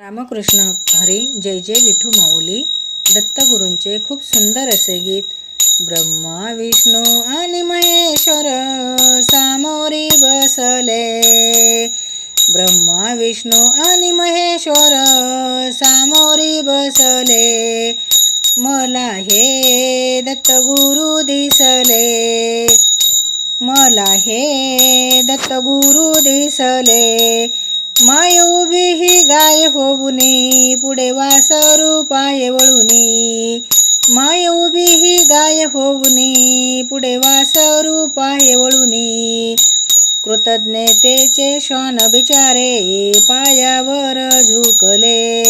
रामकृष्ण हरी जय जय विठू माऊली दत्तगुरूंचे खूप सुंदर असे गीत ब्रह्मा विष्णू आणि महेश्वर सामोरी बसले. ब्रह्मा विष्णू आणि महेश्वर सामोरी बसले. मला हे दत्तगुरू दिसले. मला हे दत्तगुरू दिसले. माय उभी ही गाय होऊने पुढे वासरू पाय वळुनी. माय उभी ही गाय होऊने पुढे वासरू पाय वळुनी कृतज्ञतेचे श्वान बिचारे पायावर झुकले.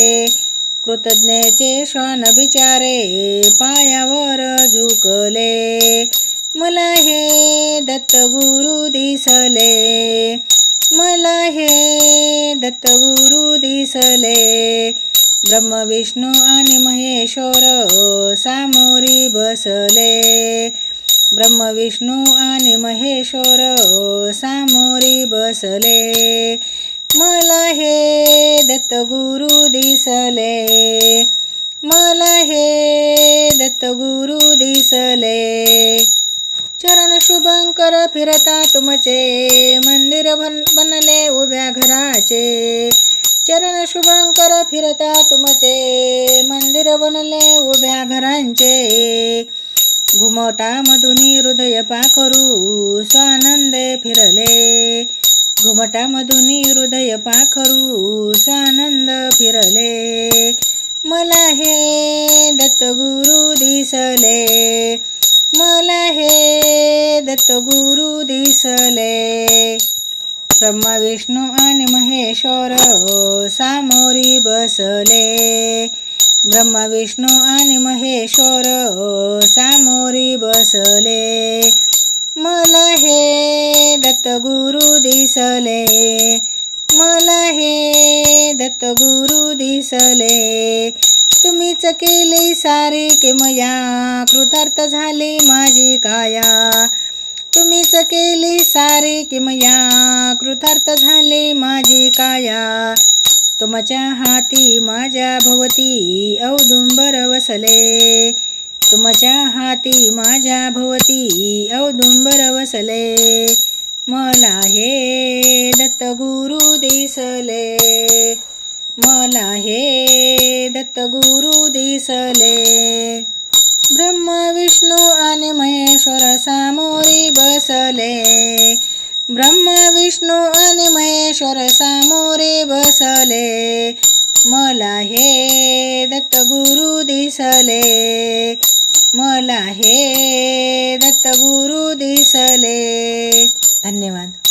कृतज्ञतेचे श्वान बिचारे पायावर झुकले. मला हे दत्तगुरु दिसले. मला हे दत्तगुरू दिसले. ब्रह्म विष्णू आणि महेश्वर सामोरी बसले. ब्रह्म विष्णू आणि महेश्वर सामोरी बसले. मला हे दत्तगुरू दिसले. मला हे दत्तगुरू दिसले. चरण शुभंकर फिरता तुमचे. मंदिर बन बनले उभ्या घराचे. चरण शुभंकर फिरता तुमचे. मंदिर बनले उभ्या घरांचे. घुमटा मधुनी हृदय पाखरू स्वानंदे फिरले. घुमटा मधुनी हृदय पाखरू स्वानंद फिरले. मला हे दत्तगुरु दिसले. मला हे दत्तगुरु दिसले. ब्रह्मा विष्णू आणि महेश्वर हो, सामोरी बसले. ब्रह्मा विष्णू आणि महेश्वर हो, सामोरी बसले. मला हे दत्तगुरु दिसले. मला हे दत्तगुरु दिसले. तुम्हीच केली सारी किमया कृतार्थ झाली माझी काया. केली सारी किमया कृतार्थ झाली माझी काया. तुमच्या हाती माझ्या भवती औदुंबर वसले. तुमच्या हाती माझ्या भवती औदुंबर वसले. मला हे दत्तगुरु दिसले. मला हे दत्तगुरु दिसले. ब्रह्म विष्णू आणि महेश्वर सामोरी बसले. ब्रह्म विष्णू आणि महेश्वर सामोरे बसले. मला हे दत्तगुरु दिसले. मला हे दत्तगुरु दिसले. धन्यवाद.